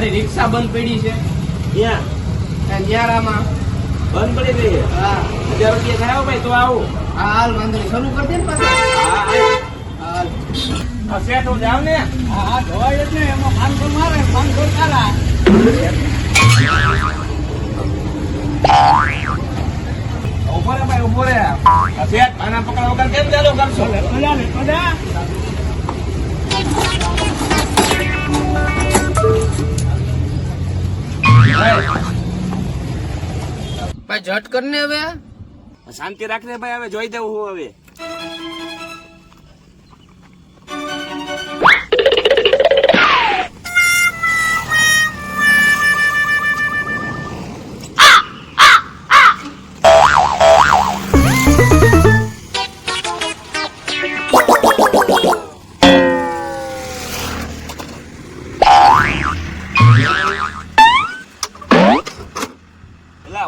રિક્ષા બંધ પડી છે. ત્યાં ન્યારામાં. બંધ પડી ગઈ હા. હજાર રૂપિયા થયા ભાઈ તો આવું. હા હાલ વાંધો નહીં. શરૂ કરી દે ને પાછા. હા હા. જાઉં ને. હા હા ધોવાય જ ને એમાં પાંચસો મારે પાંચસો ચાલા ઊભો રે ભાઈ ઊભો રે. સેટ પાના પકડા વગર કેમ ચાલુ કરશો? મજા ભાઈ ઝટ કરને હવે શાંતિ રાખને ભાઈ હવે જોઈ દેવું હું હવે.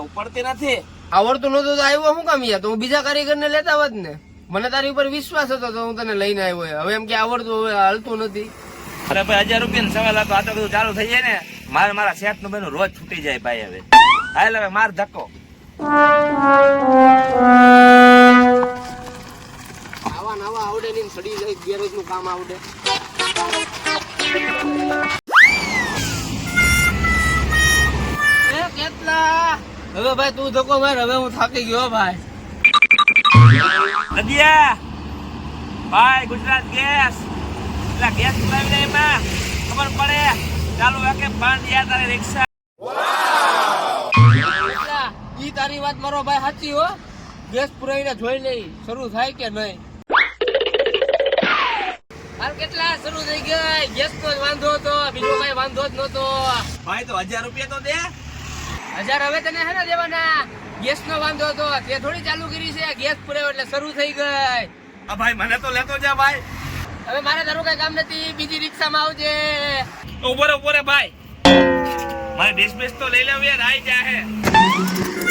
ઉપડતી નથી. આવડતું નતું તો આવ્યો શું કામ યાર તો હું બીજા કારીગર ને લેતા હોત ને? મને તારી ઉપર વિશ્વાસ હતો તો હું તને લઈને આવ્યો હવે એમ કે આવડતું હવે હાલતું નથી. અરે ભાઈ હજાર રૂપિયા સવાલ હતો. આ તો બધું ચાલુ થઈ જાય ને. મારે મારા શેઠનું બેનું રોજ છૂટી જાય ભાઈ હવે. હાલ હવે માર ધક્કો. આવા નવા આવડે ને સડી જાય ગેરેજનું કામ આવડે. હવે ભાઈ તું ધક્કો માર હવે હું થાકી ગયો ભાઈ. નદિયા ભાઈ ગુજરાત ગેસ. એટલે ગેસ ઉતાવી દે એમાં. ખબર પડે. ચાલુ વાકે બંધ યાર તારી રિક્ષા. ઈ તારી વાત મારો ભાઈ સાચી હો. ગેસ પુરાવીને જોઈ લઈ શરૂ થાય કે નહીં. હાલ કેટલા શરૂ થઈ ગયા? ગેસ નો જ વાંધો હતો બીજો કઈ વાંધો જ નતો ભાઈ તો હજાર રૂપિયા તો દે. હજાર હવે તને હે ને દેવાના? ગેસ નો વાંધો હતો. તે થોડી ચાલુ કરી છે. ગેસ પૂર્યો એટલે શરૂ થઈ ગઈ. આ ભાઈ મને તો લેતો જા ભાઈ. હવે મારે તારું કઈ કામ નથી. બીજી રિક્ષામાં આવજે. ઊભો ઊભો રે ભાઈ. મારે ડિસ્મિસ તો લઈ લેવું યાર. આઈ જા હે.